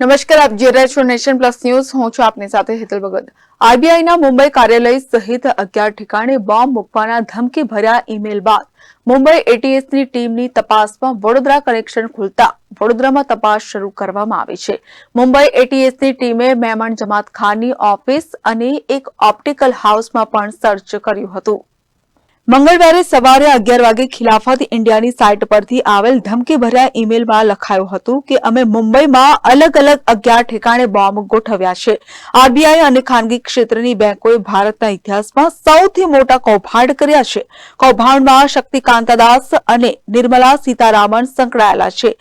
નમસ્કાર, આપ જે રહ્યા નેશન પ્લસ ન્યૂઝ. હું છું આપની સાથે હેતલ ભગત. આરબીઆઈના મુંબઈ કાર્યાલય સહિત અગિયાર ઠેકાણે બોમ્બ મૂકવાના ધમકી ભર્યા ઈમેલ બાદ મુંબઈ એટીએસની ટીમની તપાસમાં વડોદરા કનેક્શન ખુલતા વડોદરામાં તપાસ શરૂ કરવામાં આવી છે. મુંબઈ એટીએસની ટીમે મહેમાન જમાત ખાનની ઓફિસ અને એક ઓપ્ટિકલ હાઉસમાં પણ સર્ચ કર્યું હતું. મંગળવારે સવારે અગિયાર વાગે ખિલાફત ઇન્ડિયાની સાઇટ પરથી આવેલ ધમકીભર્યા ઈમેલમાં લખાયું હતું કે અમે મુંબઈમાં અલગ અલગ અગિયાર ઠેકાણે બોમ્બ ગોઠવ્યા છે. આરબીઆઈ અને ખાનગી ક્ષેત્રની બેંકોએ ભારતના ઇતિહાસમાં સૌથી મોટા કૌભાંડ કર્યા છે. કૌભાંડમાં શક્તિકાંતાદાસ અને નિર્મલા સીતારામન સંકળાયેલા છે,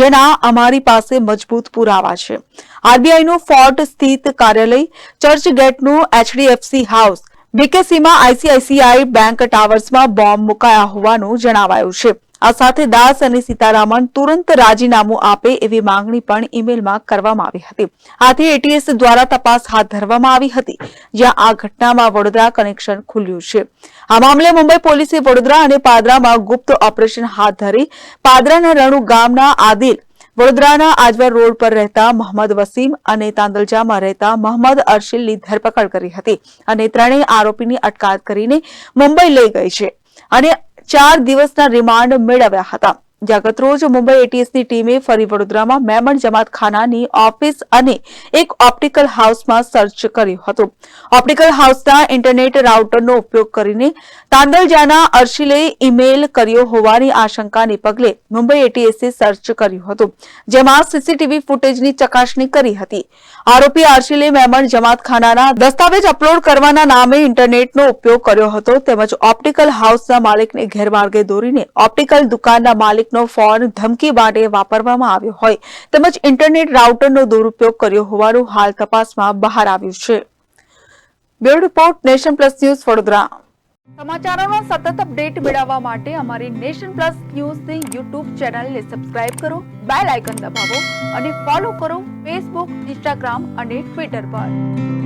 જેના અમારી પાસે મજબૂત પુરાવા છે. આરબીઆઈનું ફોર્ટ સ્થિત કાર્યાલય, ચર્ચ ગેટનું એચડીએફસી હાઉસ બીકેસીમાં આઈસીઆઈસીઆઈ બેંક ટાવર્સમાં બોમ્બ મુકાયા હોવાનું જણાવાયું છે. આ સાથે દાસ અને સીતારામન તુરંત રાજીનામું આપે એવી માંગણી પણ ઈમેલમાં કરવામાં આવી હતી. આથી એટીએસ દ્વારા તપાસ હાથ ધરવામાં આવી હતી. જ્યાં આ ઘટનામાં વડોદરા કનેક્શન ખુલ્યું છે. આ મામલે મુંબઈ પોલીસે વડોદરા અને પાદરામાં ગુપ્ત ઓપરેશન હાથ ધરી પાદરાના રણુ ગામના આદિલ વડોદરાના આજવાર રોડ પર રહેતા મોહમ્મદ વસીમ અને તાંદલજામાં રહેતા મોહમ્મદ અર્શિલની ધરપકડ કરી હતી અને ત્રણેય આરોપીની અટકાયત કરીને મુંબઈ લઈ ગઈ છે અને ચાર દિવસના રિમાન્ડ મેળવ્યા હતા. જ્યાં રોજ મુંબઈ એટીએસની ટીમે ફરી વડોદરામાં મેમણ જમાત ખાનાની ઓફિસ અને એક ઓપ્ટિકલ હાઉસમાં સર્ચ કર્યું હતું. ઓપ્ટિકલ હાઉસના ઇન્ટરનેટ રાઉટરનો ઉપયોગ કરીને તાંદલજાના અર્શિલે ઈમેલ કર્યો હોવાની આશંકાને પગલે મુંબઈ એટીએસે સર્ચ કર્યું હતું, જેમાં સીસીટીવી ફૂટેજની ચકાસણી કરી હતી. આરોપી અર્શિલે મેમણ જમાતખાનાના દસ્તાવેજ અપલોડ કરવાના નામે ઇન્ટરનેટનો ઉપયોગ કર્યો હતો, તેમજ ઓપ્ટિકલ હાઉસના માલિકને ગેરમાર્ગે દોરીને ઓપ્ટિકલ દુકાનના માલિકનો ફોન ધમકી માટે વાપરવામાં આવ્યો હોય તેમજ ઇન્ટરનેટ રાઉટરનો દુરુપયોગ કર્યો હોવાનું હાલ તપાસમાં બહાર આવ્યું છે. Bureau report Nation Plus News Vadodara. સમાચારોમાં સતત અપડેટ મેળવવા માટે અમારી નેશન પ્લસ ન્યૂઝની યુટ્યુબ ચેનલને સબસ્ક્રાઇબ કરો, બેલ આઇકન દબાવો અને ફોલો કરો ફેસબુક, ઇન્સ્ટાગ્રામ અને ટ્વિટર પર.